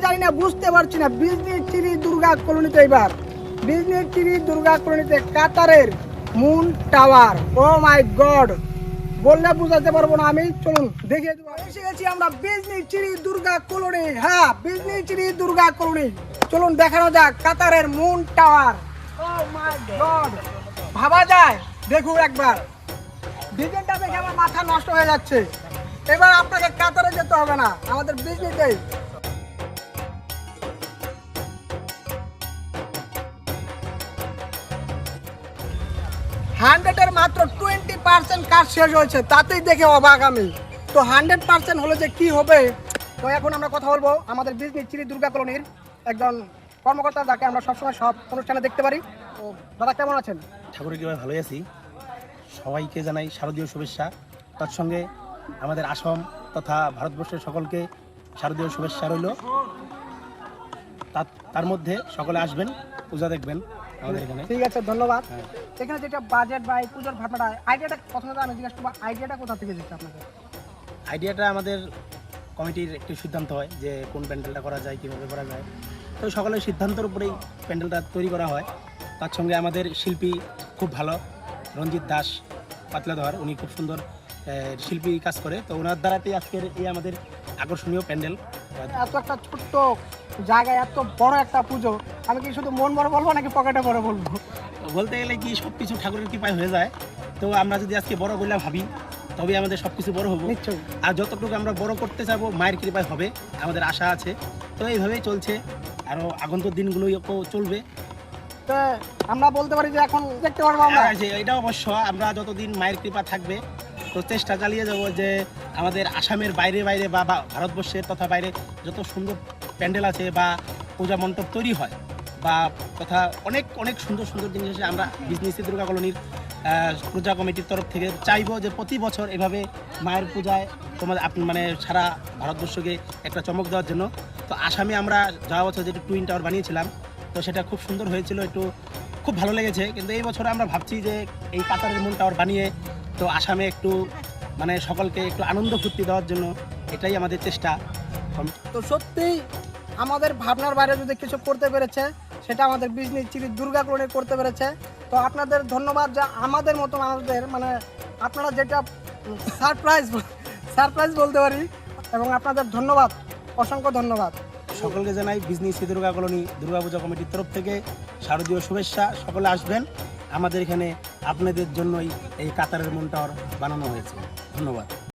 না বিজনি চিরি দুর্গা কলোনিতে এবার। বিজনি চিরি দুর্গা কলোনিতে কাতারের moon tower. Oh my god বললে বুঝাতে পারব না আমি। চলুন, দেখিয়ে দেবো। এসে গেছি আমরা বিজনি চিরি দুর্গা কলোনি। হ্যাঁ বিজনি চিরি দুর্গা কলোনি। চলুন, দেখানো যাক কাতারের moon tower. Oh my god ভাবা যায়? দেখুন একবার। ডিজাইনটা দেখে আমার মাথা নষ্ট হয়ে যাচ্ছে। এবার আপনাকে কাতারে যেতে হবে না। আমাদের বিজনেসেই হান্ড্রেডের মাত্র টোয়েন্টি পার্সেন্ট কাজ শেষ হয়েছে, তাতেই দেখে অবাক আমি। তো হান্ড্রেড পার্সেন্ট হলে যে কি হবে, তো এখন আমরা কথা বলব আমাদের বিজনেস চিরি দুর্গা কলোনির একজন কর্মকর্তা, যাকে আমরা সবসময় সব অনুষ্ঠানে দেখতে পারি। তো দাদা, কেমন আছেন? ঠাকুরের কৃপায় ভালোই আছি। সবাইকে জানাই শারদীয় শুভেচ্ছা। তার সঙ্গে আমাদের আসাম তথা ভারতবর্ষের সকলকে শারদীয় শুভেচ্ছা রইল। তার মধ্যে সকলে আসবেন, পূজা দেখবেন। ঠিক আছে ধন্যবাদ। হ্যাঁ। এখানে যেটা বাজেট বা এই পুজোর ভাবনাটা আইডিয়াটা প্রথমে আমি জিজ্ঞাসা করব আইডিয়াটা কোথা থেকে দিচ্ছে আপনাকে? আইডিয়াটা আমাদের কমিটির একটি সিদ্ধান্ত হয় যে কোন প্যান্ডেলটা করা যায় কীভাবে করা যায়। তো সকলের সিদ্ধান্তের উপরেই প্যান্ডেলটা তৈরি করা হয়। তার সঙ্গে আমাদের শিল্পী খুব ভালো রঞ্জিত দাস পাতলাধর উনি খুব সুন্দর শিল্পী কাজ করে। তো ওনার দ্বারাতেই আজকের এই আমাদের আকর্ষণীয় প্যান্ডেল। এত একটা ছোট্ট জায়গায় এত বড় একটা পুজো আমি কি শুধু মন বড় বলব নাকি পকেটে বড় বলব? বলতে গেলে কি সব কিছু ঠাকুরের কৃপায় হয়ে যায়। তো আমরা যদি আজকে বড় বলে ভাবি তবে আমাদের সব কিছু বড় হব। নিশ্চয়ই। আর যতটুকু আমরা বড় করতে চাবো মায়ের কৃপায় হবে আমাদের আশা আছে। তো এইভাবেই চলছে। আরও আগন্তুক দিনগুলোই চলবে। তো আমরা বলতে পারি যে এখন দেখতে পারব আমরা। যে এটা অবশ্য আমরা যতদিন মায়ের কৃপা থাকবে তো চেষ্টা চালিয়ে যাব যে আমাদের আসামের বাইরে বাইরে বা ভারতবর্ষের তথা বাইরে যত সুন্দর প্যান্ডেল আছে বা পূজা মণ্ডপ তৈরি হয় বা তথা অনেক অনেক সুন্দর সুন্দর জিনিস আছে। আমরা বিজনেস দুর্গা কলোনির পূজা কমিটির তরফ থেকে চাইব যে প্রতি বছর এভাবে মায়ের পূজায় তোমাদের আপ- মানে সারা ভারতবর্ষকে একটা চমক দেওয়ার জন্য। তো আসামে আমরা যাওয়া বছর যেটা টুইন টাওয়ার বানিয়েছিলাম, তো সেটা খুব সুন্দর হয়েছিল, একটু খুব ভালো লেগেছে। কিন্তু এই বছর আমরা ভাবছি যে এই কাতারের মন টাওয়ার বানিয়ে, তো আসামে একটু মানে সকলকে একটু আনন্দ ফুর্তি দেওয়ার জন্য এটাই আমাদের চেষ্টা। তো সত্যিই আমাদের ভাবনার বাইরে যদি কিছু করতে পেরেছে, সেটা আমাদের বিজনেস চিরি দুর্গা করতে পেরেছে, তো আপনাদের ধন্যবাদ যা আমাদের মতো মানুষদের মানে আপনারা যেটা সারপ্রাইজ সারপ্রাইজ বলতে পারি, এবং আপনাদের ধন্যবাদ, অসংখ্য ধন্যবাদ। সকলকে জানাই বিজনেস দুর্গা কলোনি দুর্গাপূজা কমিটির তরফ থেকে শারদীয় শুভেচ্ছা, সকলে আসবেন। আমাদের এখানে আপনাদের জন্যই এই কাতারের মনটাওয়ার বানানো হয়েছে। ধন্যবাদ।